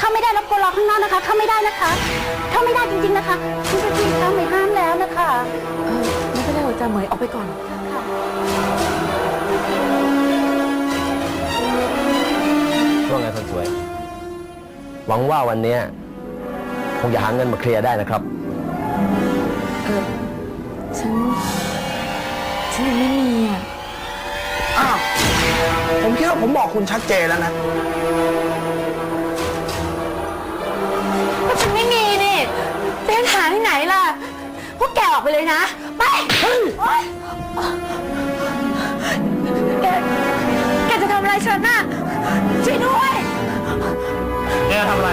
เข้าไม่ได้รบกวนรอข้างนอกนะคะ เข้าไม่ได้นะคะ เข้าไม่ได้จริงๆนะคะคุณเจ้าที่คะไม่ห้ามแล้วนะคะเออไม่เป็นไรหรอกจ้าเหมยออกไปก่อน ว่าไงคนสวย หวังว่าวันเนี้ยคงจะหาเงินมาเคลียร์ได้นะครับ เออฉัน ฉันยังไม่มีอะ อ้าว ผมคิดว่าผมบอกคุณชัดเจนแล้วนะ จะให้หาที่ไหนล่ะ พวกแกออกไปเลยนะ ไปโอ๊ยแกแกจะทำอะไรฉันน่ะช่วยด้วย แกทำอะไร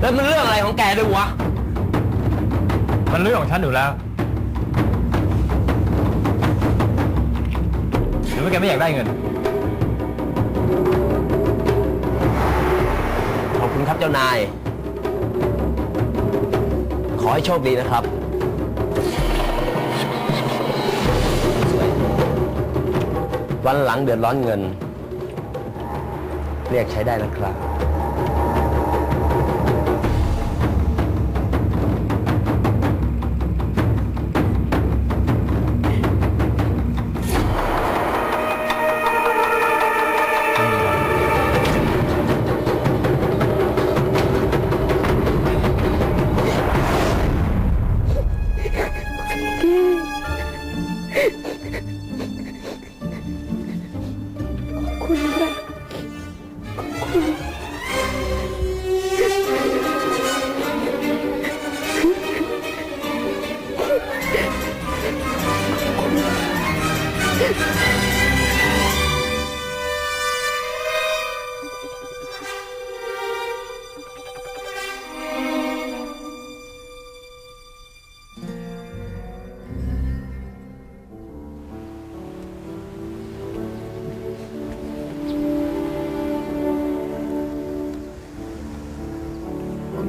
แล้วมันเรื่องอะไรของแกด้วยวะ มันเรื่องของฉันอยู่แล้วหรือว่าแกไม่อยากได้เงิน ขอบคุณครับเจ้านาย ขอให้โชคดีนะครับวยวันหลังเดือดร้อนเงิน เรียกใช้ได้นะครับ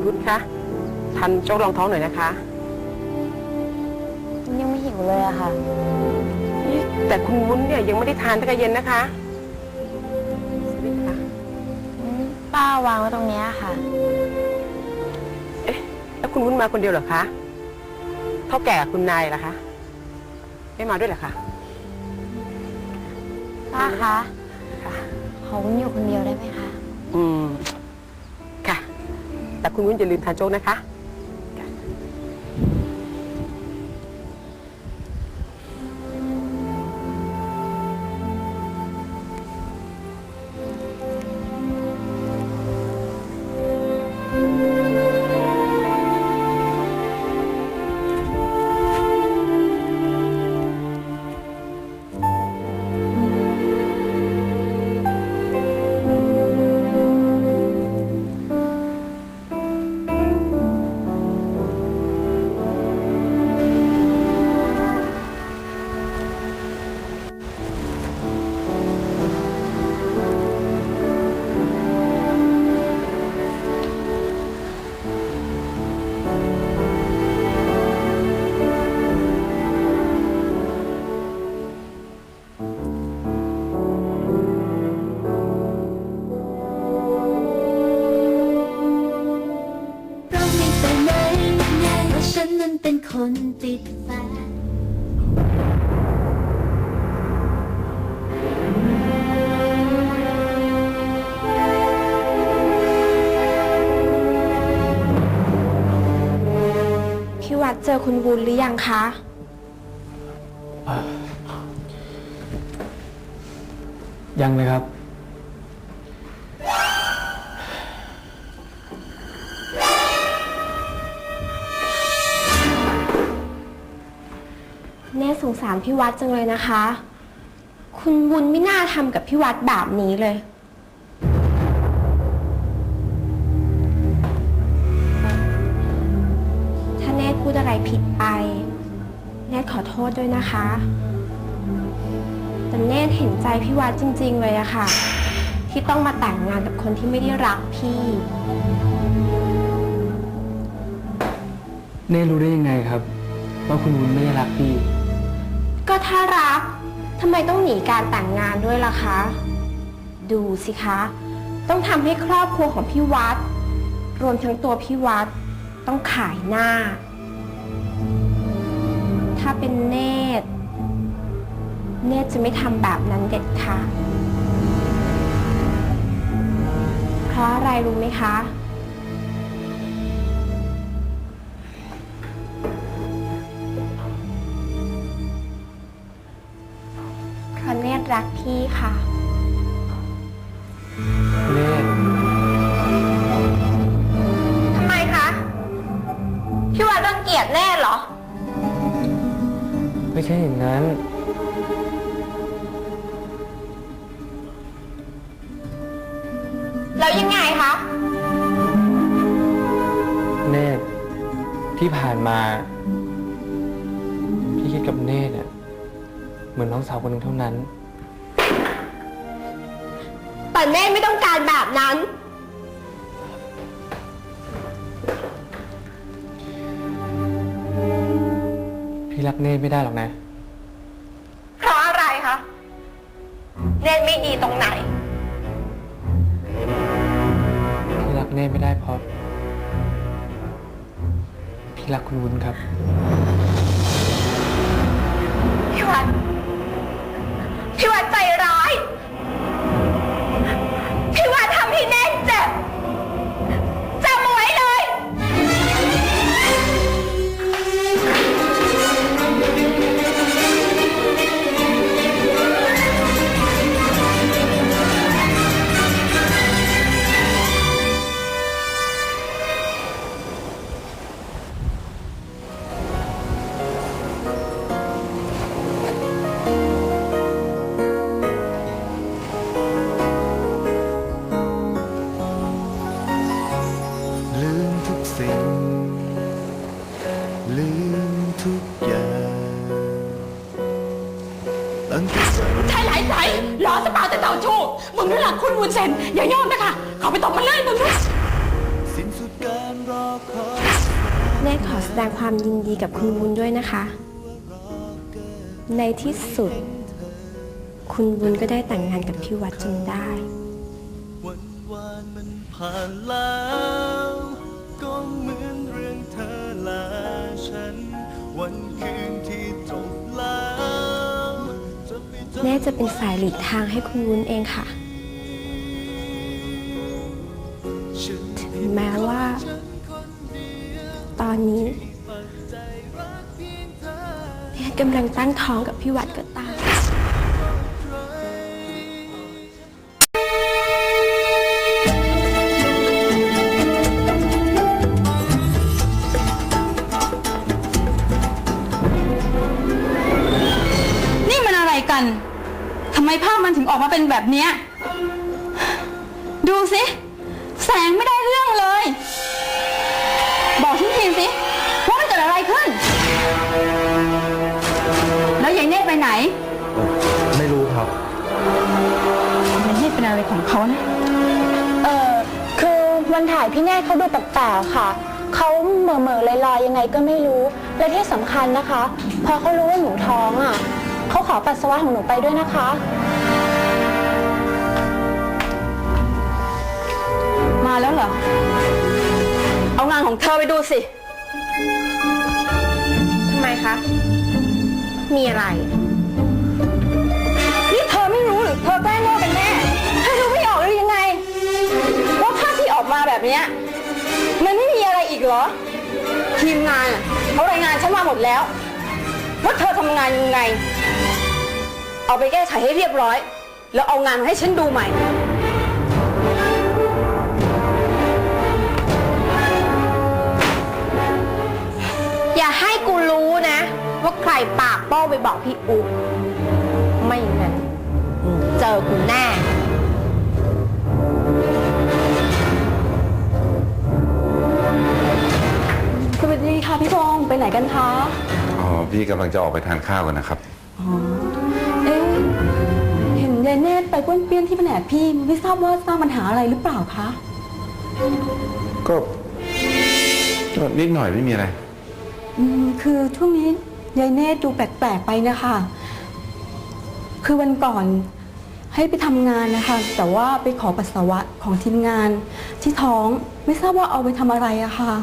คุณวุฒิคะทานโจ๊กรองท้องหน่อยนะคะ ยังไม่หิวเลยอะค่ะนี่แต่คุณวุ้นเนี่ยยังไม่ได้ทานตั้งแต่เย็นนะคะนี่ค่ะป้าวางไว้ตรงนี้ค่ะ เอ๊ะ แล้วคุณวุ้นมาคนเดียวเหรอคะเท่าแก่กับคุณนายล่ะคะ ไม่มาด้วยเหรอคะป้าคะขอวุ้นอยู่คนเดียวได้ไหมคะ อืมค่ะแต่ คุณวุ้นอย่าลืมทานโจ๊กนะคะ คนติดแฟนพี่วัดเจอคุณวุ้นหรือยังคะ ยังเลยครับ เน่สงสารพี่วัดจังเลยนะคะ คุณวุ้นไม่น่าทำกับพี่วัดแบบนี้เลย ถ้าเนตพูดอะไรผิดไปเนตขอโทษด้วยนะคะ แต่เนตเห็นใจพี่วัดจริง ๆ เลยอะค่ะ ที่ต้องมาแต่งงานกับคนที่ไม่ได้รักพี่เน่รู้ได้ยังไงครับ ว่าคุณวุ้นไม่ได้รักพี่ ถ้ารักทำไมต้องหนีการแต่งงานด้วยล่ะคะ ดูสิคะ ต้องทำให้ครอบครัวของพี่วัด รวมทั้งตัวพี่วัด ต้องขายหน้า ถ้าเป็นเนตร เนตรจะไม่ทำแบบนั้นเด็ดขาดเพราะอะไรรู้ไหมคะ ราะเนตรรักพี่ค่ะเนตรทำไมคะ พี่วัดรังเกียจแน่เหรอ ไม่ใช่อย่างนั้น แล้วยังไงคะ เนตรที่ผ่านมา พี่คิดกับเนตรเนี่ยเหมือนน้องสาวคนหนึ่งเท่านั้นแต่ เนตรไม่ต้องการแบบนั้น พี่รักเนตรไม่ได้หรอกนะ เพราะอะไรคะ เนตรไม่ดีตรงไหน พี่รักเนตรไม่ได้เพราะ พี่รักคุณวุ้นครับ มึงนั่นแหละคุณวุ้นเซนอย่ายอมนะคะเขาไปตบมันเลยมึงนะสิ้นสุดการรอคอยเนตรขอแสดงความยินดีกับคุณวุ้นด้วยนะคะ ในที่สุด คุณวุ้นก็ได้แต่งงานกับพี่วัดจนได้ วันวานมันผ่านแล้ว ก็เหมือนเรื่องเธอและฉัน วันคืนที่จบแล้วจะไปเจอเนตรจะเป็นฝ่ายหลีกทางให้คุณวุ้นเองค่ะ แม้ว่า ตอนนี้เนตรกำลังตั้งท้องกับพี่วัดก็ตามนี่มันอะไรกัน ทำไมภาพมันถึงออกมาเป็นแบบเนี้ย บอกฉันทีสิว่ามันเกิดอะไรขึ้น แล้วยายเนตรไปไหนไม่รู้ครับ ยายเนตรเป็นอะไรของเขานะเออคือวันถ่ายพี่แน่เขาดูแปลกๆค่ะ เขาเหม่อเมอๆลอยๆยังไงก็ไม่รู้ และที่สำคัญนะคะ พอเขารู้ว่าหนูท้องอะ เขาขอปัสสาวะของหนูไปด้วยนะคะ มาแล้วเหรอ เอางานของเธอไปดูสิ ทำไมคะ มีอะไร นี่เธอไม่รู้หรือเธอแกล้งโง่กันแน่เธอดูไม่ออกหรือยังไง ว่าภาพที่ออกมาแบบเนี้ยมันไม่มีอะไรอีกเหรอ ทีมงานอะเขารายงานฉันมาหมดแล้ว ว่าเธอทำงานยังไง เอาไปแก้ไขให้เรียบร้อย แล้วเอางานมาให้ฉันดูใหม่ ปากโป้ไปบอกพี่อุ๊บไม่งั้นมึงเจอกูแน่สวัสดีค่ะพี่พงษ์ไปไหนกันคะอ๋อพี่กำลังจะออกไปทานข้าวกันนะครับเอ๊ะเห็นยายเนตรไปป้วนเปี้ยนที่แผนกพี่ไม่ทราบว่าสร้างปัญหาอะไรหรือเปล่าคะก็ก็นิดหน่อยไม่มีอะไร อืมคือช่วงนี้ ยายเนตรดูแปลกๆไปนะคะ คือวันก่อนให้ไปทำงานนะคะ แต่ว่าไปขอปัสสาวะของทีมงานที่ท้องไม่ทราบว่าเอาไปทำอะไรอะค่ะ